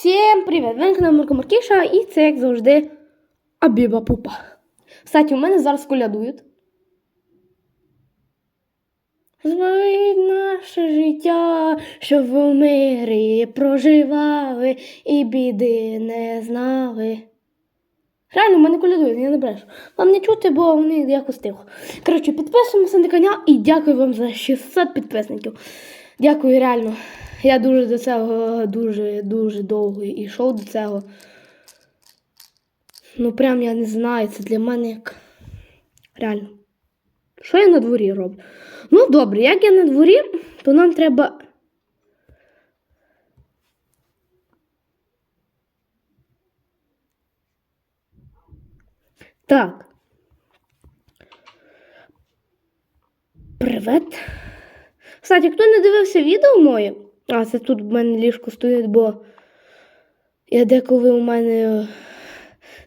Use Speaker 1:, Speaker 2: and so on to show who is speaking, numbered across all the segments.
Speaker 1: Всім привіт! Ви на каналі Марко Маркіша і це, як завжди, Абіба Пупа. Кстати, у мене зараз колядують. Звить наше життя, щоб в мирі проживали і біди не знали. Реально, в мене колядують, я не брешу. Вам не чути, бо вони якось тихо. Коротше, підписуємося на канал і дякую вам за 600 підписників. Дякую, реально. Я дуже до цього дуже дуже довго йшов до цього. Ну прям я не знаю, це для мене як. Реально. Що я на дворі роблю? Ну добре, як я на дворі, то нам треба. Так. Привет. Кстати, хто не дивився відео моє, а це тут в мене ліжко стоїть, бо я деколи у мене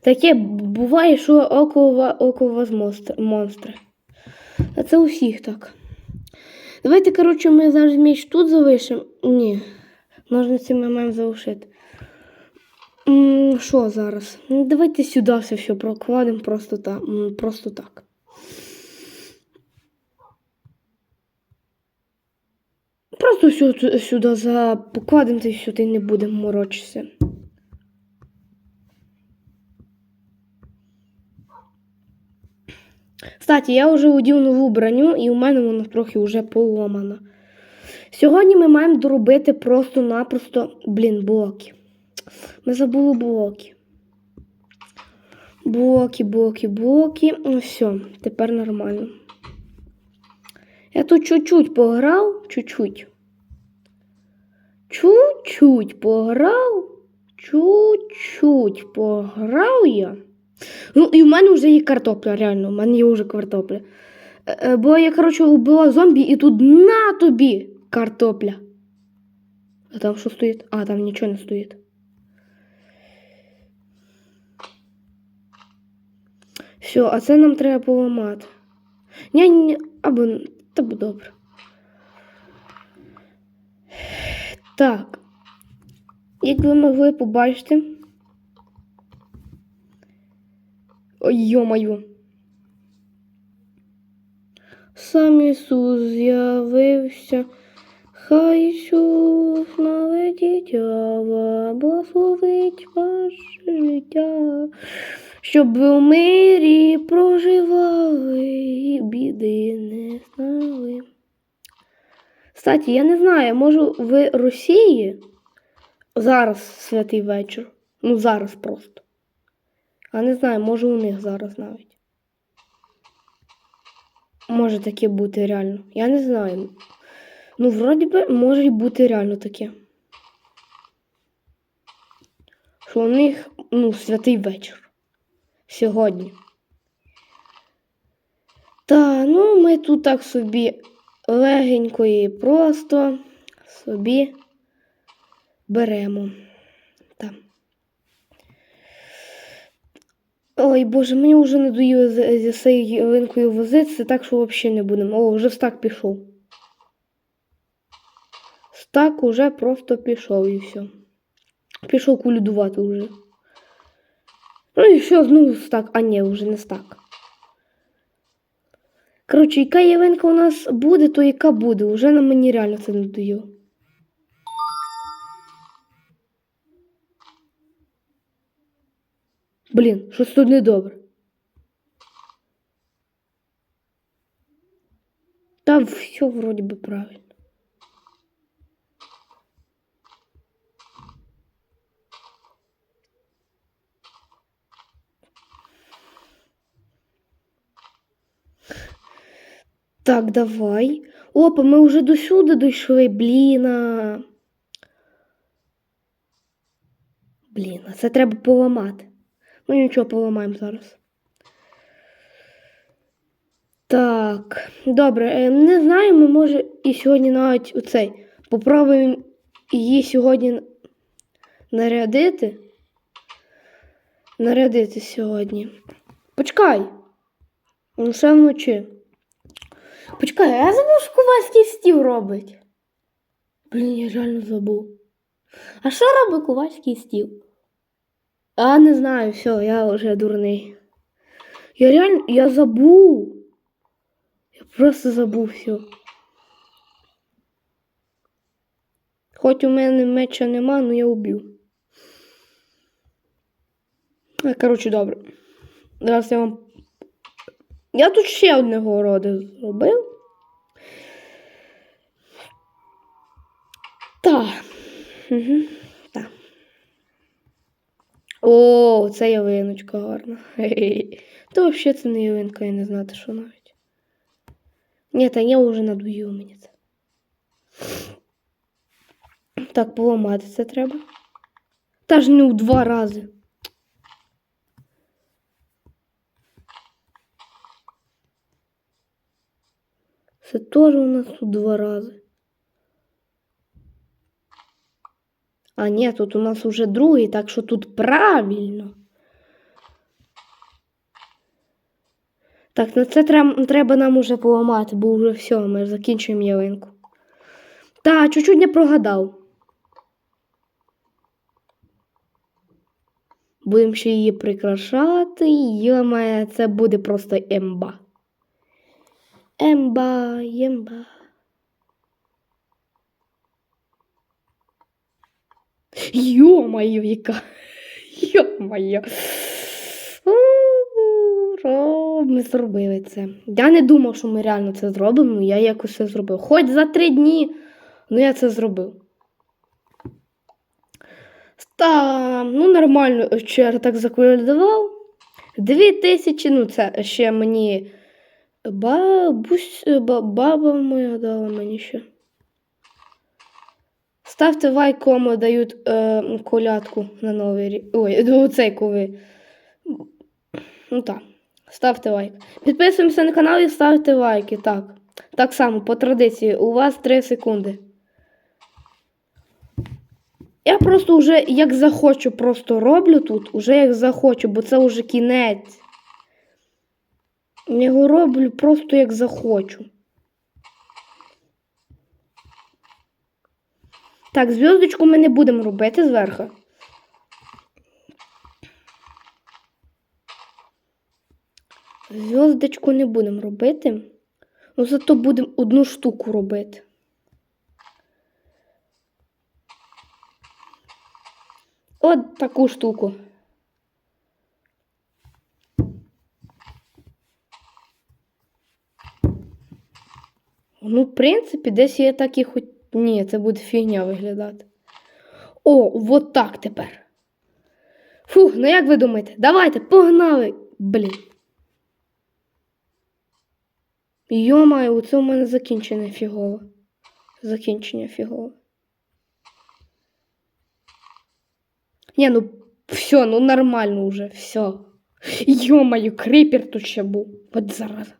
Speaker 1: таке буває, що около, около вас монстр, монстри. А це у всіх так. Давайте, коротше, ми зараз м'яч тут залишимо. Ні. Ножниці ми маємо залишити. Що зараз? Ну, Давайте сюди все, все прокладемо просто так. Просто так. Просто сю- сюди за покладемо та й все, та й не будемо морочитися. Кстати, я вже одів нову броню, і у мене вона трохи вже поломана. Сьогодні ми маємо доробити просто-напросто, блін, блоки. Ми забули блоки. Блоки, блоки, блоки. Ну все, тепер нормально. Я тут чуть-чуть пограв, чуть-чуть. Чуть-чуть пограв, чуть-чуть пограв я. Ну, і в мене вже є картопля, реально, в мене є вже картопля. Е, е, Бо я, коротше, убила зомбі і тут на тобі картопля. А там що стоїть? А, там нічого не стоїть. Все, а це нам треба поламати. Ні, ні, або та буде добре. Так. Як ви могли побачити. Ой, йо-маю. Сам Ісус з'явився. Хай Ісус мале дитя, благословить ваше життя, щоб ви в мирі проживали і біди не знали. Кстати, я не знаю, може в Росії зараз святий вечір. Ну, зараз просто. А не знаю, може у них зараз навіть. Може таке бути реально. Я не знаю. Ну, вроді би, може й бути реально таке. Що у них, ну, святий вечір. Сьогодні. Та, ну, ми тут так собі легенько і просто собі беремо. Там. Ой, Боже, мені вже не доїло з, зі цією ялинкою возитися, так що взагалі не будемо. О, вже стак пішов. Стак уже просто пішов і все. Пішов кулюдувати вже. Ну і все, знову стак. А ні, вже не стак. Коротше, яка явинка у нас буде, то яка буде. Уже на мені реально це не даю. Блін, щось тут недобре. Та все вроді би правильно. Так, давай. Опа, ми вже до сюди дійшли, бліна. Блін, а це треба поламати. Ну нічого, поламаємо зараз. Так, добре, е, не знаю, ми може і сьогодні навіть оцей. Попробуємо її сьогодні нарядити. Нарядити сьогодні. Почекай. Ну, ще вночі. Почекай, я забув, що ковальський стіл робить. Блін, я реально забув. А що робить ковальський стіл? А, не знаю, все, я вже дурний. Я реально, я забув. Я просто забув все. Хоч у мене меча нема, але я убив. А, коротше, добре. Зараз я вам. Я тут ще одного роду зробив. Так. Угу. Так. О, це ялиночка гарна. Хе-хе. То взагалі це не ялинка, я не знати, що навіть. Ні, та я вже надоїв мені це. Так, поламати це треба. Та ж не у два рази. Це теж у нас тут два рази. А ні, тут у нас уже другий, так що тут правильно. Так, на це треба, нам уже поламати, бо вже все, ми закінчуємо ялинку. Та, чуть-чуть не прогадав. Будемо ще її прикрашати. Йома, це буде просто емба. Емба, емба. Йо-моє, яка. Йо-моє. Ми зробили це. Я не думав, що ми реально це зробимо, але я якось це зробив. Хоч за три дні, але я це зробив. Та, ну нормально, вчора так заколядував. Дві тисячі, ну це ще мені бабусь, баба моя дала мені ще. Ставте лайк, кому дають е, колядку на новий рік. Ой, ну, цей коли. Ну так. Ставте лайк. Підписуємося на канал і ставте лайки. Так. Так само, по традиції, у вас 3 секунди. Я просто вже як захочу, просто роблю тут, уже як захочу, бо це вже кінець. Я його роблю просто як захочу. Так, зв'язочку ми не будемо робити зверху. Зв'язочку не будемо робити. Ну, зато будемо одну штуку робити. От таку штуку. Ну, в принципі, десь я так і хоч. Ні, це буде фігня виглядати. О, от так тепер. Фух, ну як ви думаєте? Давайте, погнали! Блін. Йомаю, це у мене закінчення фігове. Закінчення фігове. Ні, ну все, ну нормально уже, все. Йомаю, крипер тут ще був. От зараза.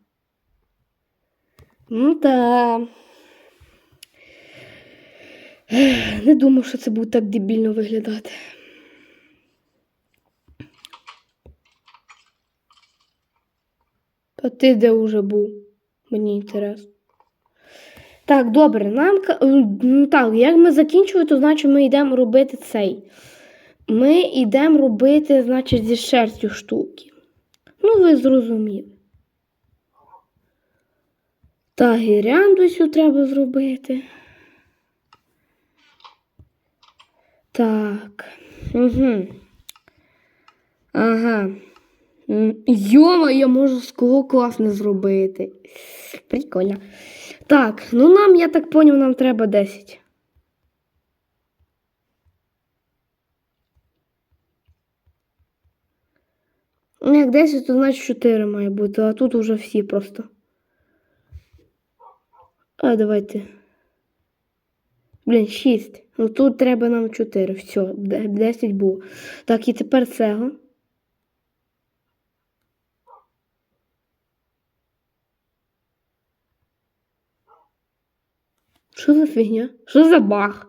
Speaker 1: Ну. Ех, Не думав, що це буде так дебільно виглядати. А ти де вже був? Мені інтересно. Так, добре, нам ну, так, як ми закінчили, то значить ми йдемо робити цей. Ми йдемо робити, значить, зі шерстю штуки. Ну, ви зрозуміли. Та гірянду треба зробити. Так. Угу. Ага. Йома, я можу скло класне зробити. Прикольно. Так, ну нам, я так поняв, нам треба 10. Ну, як 10, то значить 4 має бути, а тут уже всі просто. А, давайте. Блін, 6. Ну тут треба нам 4. Все, 10 було. Так, і тепер цього. Що за фігня? Що за баг?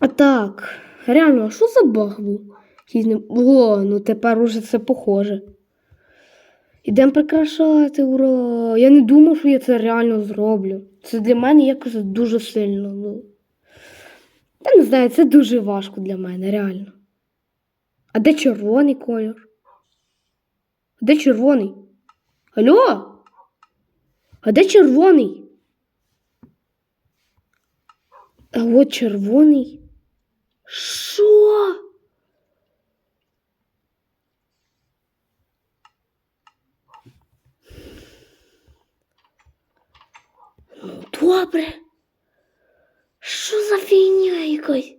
Speaker 1: А так, реально, а що за баг був? О, ну тепер уже це похоже. Ідемо прикрашати, ура! Я не думав, що я це реально зроблю. Це для мене якось дуже сильно. Ну. Я не знаю, це дуже важко для мене, реально. А де червоний кольор? А де червоний? Алло? А де червоний? А от червоний. Що? Добре. Що за фігня якась?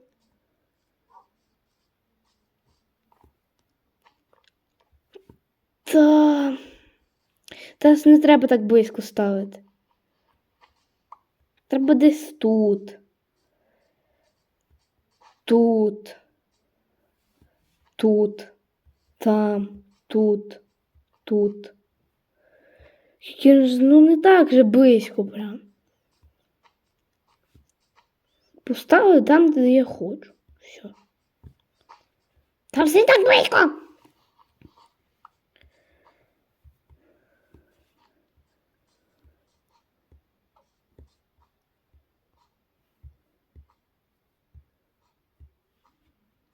Speaker 1: Та. Та не треба так близько ставити. Треба десь тут. Тут. Тут. Там. Тут. Тут. Тільки ж, ну не так же близько прям. Поставили там, де я хочу. Все. Там все так близько.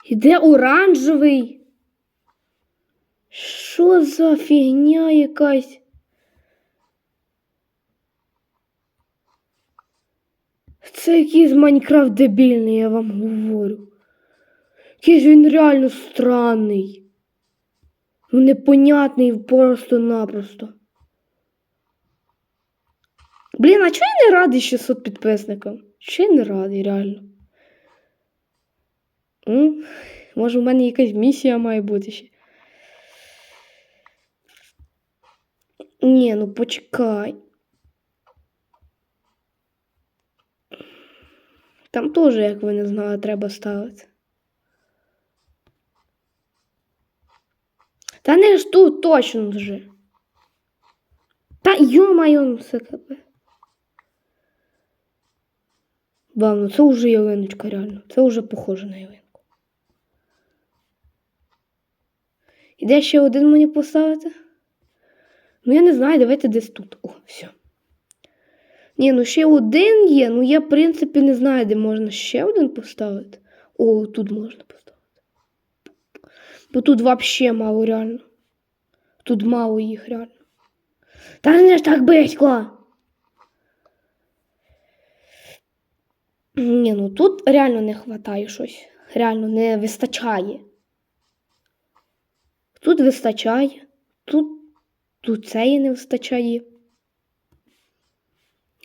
Speaker 1: Іде оранжевий. Що за фігня якась? Це якийсь Майнкрафт дебільний, я вам говорю. Якийсь він реально странний. Ну, непонятний просто-напросто. Блін, а чого я не радий 600 підписникам? Чи не радий, реально? М? Може, в мене якась місія має бути ще. Ні, ну почекай. Там теж, як ви не знали, треба ставити. Та не ж тут точно вже. Та йо-моє, ну все капе. Ладно, це вже ялиночка, реально. Це вже похоже на ялинку. Іде ще один мені поставити? Ну, я не знаю, давайте десь тут. О, все. Ні, ну ще один є. Ну я, в принципі, не знаю, де можна ще один поставити. О, тут можна поставити. Бо тут взагалі мало реально. Тут мало їх реально. Та не ж так близько. Ні, ну тут реально не вистачає щось. Реально не вистачає. Тут вистачає. Тут, тут цієї не вистачає.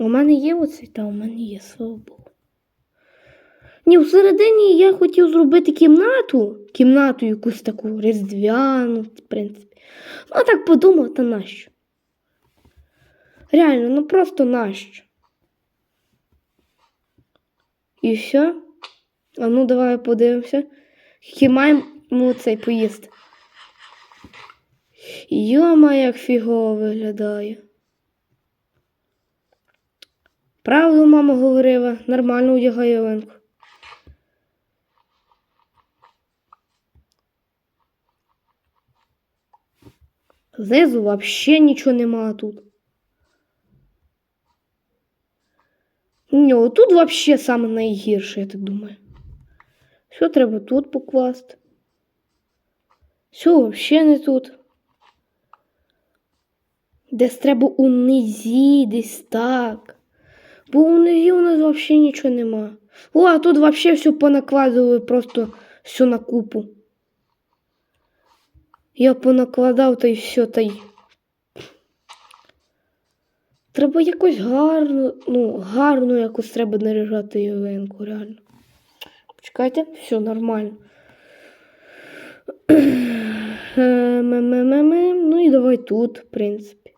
Speaker 1: У мене є оцей, та у мене є, слава Богу. Ні, всередині я хотів зробити кімнату, кімнату якусь таку різдвяну, в принципі. Ну, а так подумав, та нащо? Реально, ну просто нащо? І все? А ну давай подивимося. Які маємо цей поїсти. Йома, як фігово виглядає. Правду мама говорила, нормально одягає ялинку. Знизу взагалі нічого нема тут. Ні, тут взагалі саме найгірше, я так думаю. Що треба тут покласти? Все взагалі не тут. Десь треба у низі, десь так. Бо у низі у нас взагалі нічого нема. О, а тут взагалі все понакладували просто все на купу. Я понакладав та й все та й. Треба якось гарно, ну, гарно якось треба наряжати ялинку, реально. Почекайте, все нормально. Ме-ме-ме-ме. Ну і давай тут, в принципі.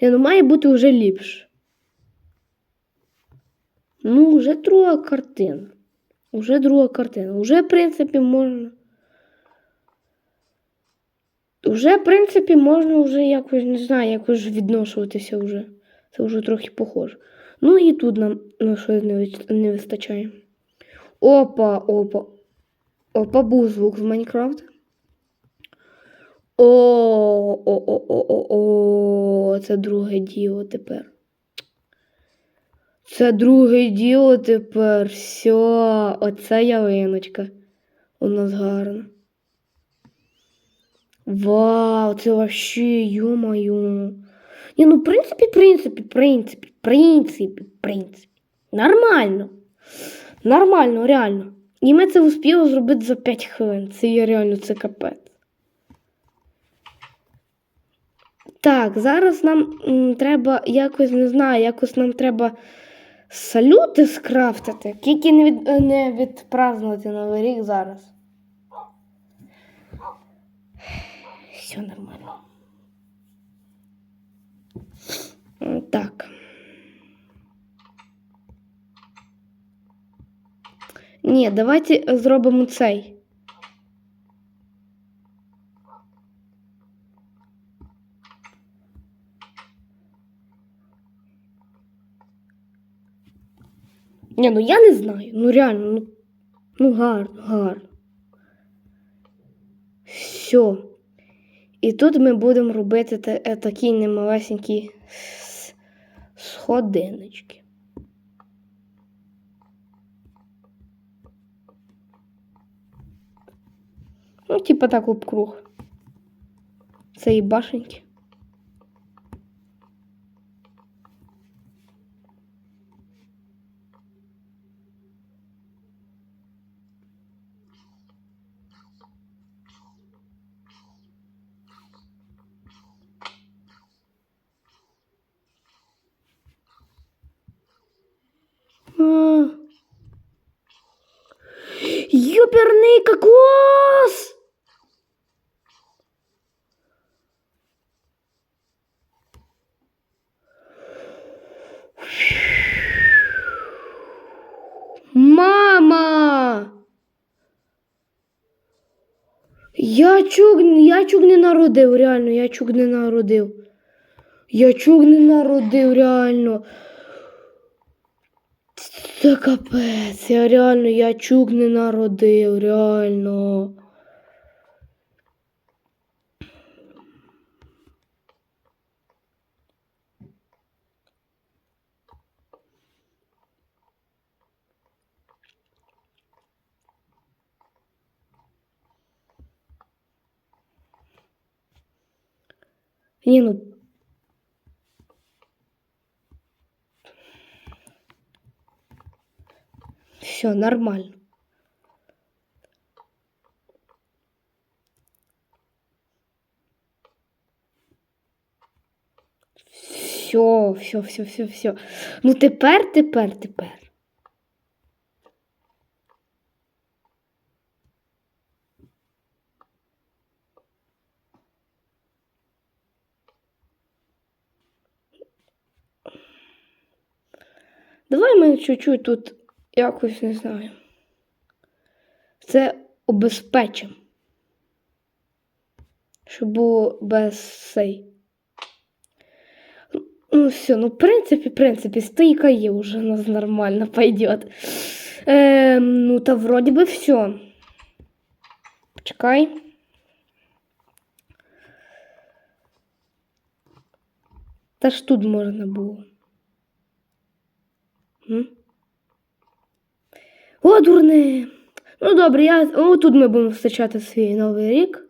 Speaker 1: Я, ну має бути вже ліпше. Ну, вже друга картина. Уже друга картина. Уже, в принципі, можна. Уже, в принципі, можна вже якось, не знаю, якось відношуватися вже. Це вже трохи похоже. Ну і тут нам на щось не, вистачає. Опа, опа. Опа, був звук з Майнкрафта. О, о, о, о, о, о, це друге діло тепер. Це друге діло тепер. Все, оце ялиночка. У нас гарна. Вау, це вообще, ё-моё. Ні, ну, в принципі, в принципі, в принципі, в принципі, в принципі. Нормально. Нормально, реально. І ми це успіли зробити за 5 хвилин. Це є реально це капець. Так, зараз нам м, треба якось, не знаю, якось нам треба салюти скрафтити. Тільки не, від, не відпразнувати Новий рік зараз. Все нормально. Так. Ні, давайте зробимо цей. Ні, ну я не знаю. Ну реально, ну, ну гарно, гарно. Все. І тут ми будемо робити та, е, такі немалесенькі сходиночки. Ну, типа так об круг. Це і башеньки. А. Ёперный кокос! Мама! Я чуг я чуг не народив, реально, я чуг не народив. Я чук не народив, реально. Це капець, я реально, я чуг не народив, реально. Ні, ну. Все, нормально. Все, все, все, все, все. Ну тепер, тепер, тепер. Давай ми чуть-чуть тут якось не знаю. Це обезпечимо. Щоб було без сей. Ну, все, ну, в принципі, в принципі, стойка є уже у нас нормально пойдет. Е, ну, та вроді би все. Почекай. Та ж тут можна було. О, дурне. Ну добре, я... О, тут ми будемо зустрічати свій новий рік.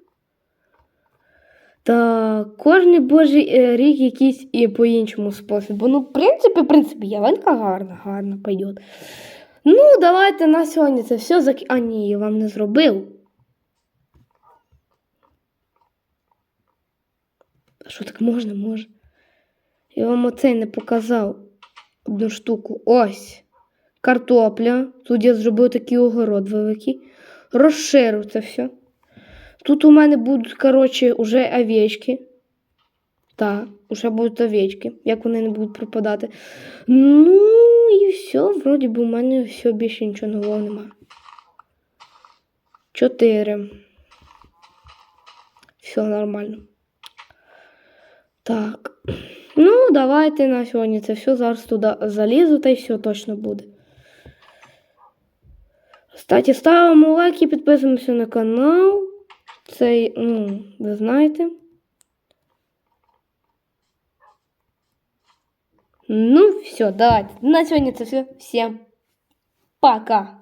Speaker 1: Та кожен божий е, рік якийсь і по-іншому способу. Ну, в принципі, в принципі, ялинка гарна, гарно пойдет. Ну, давайте на сьогодні це все зак... А ні, я вам не зробив. Що так можна, може? Я вам оцей не показав одну штуку. Ось. Картопля. Тут я зробив такий огород великий. Розширив це все. Тут у мене будуть, коротше, уже овечки. Так, уже будуть овечки, як вони не будуть пропадати. Ну, і все, вроді би, у мене все більше нічого нового немає. Чотири. Все нормально. Так. Ну, давайте на сьогодні це все. Зараз туди залізу, та й все точно буде. Кстати, ставимо лайки, підписуємося на канал. Цей, ну, ви знаєте. Ну, все, давайте. На сьогодні це все. Всім пока.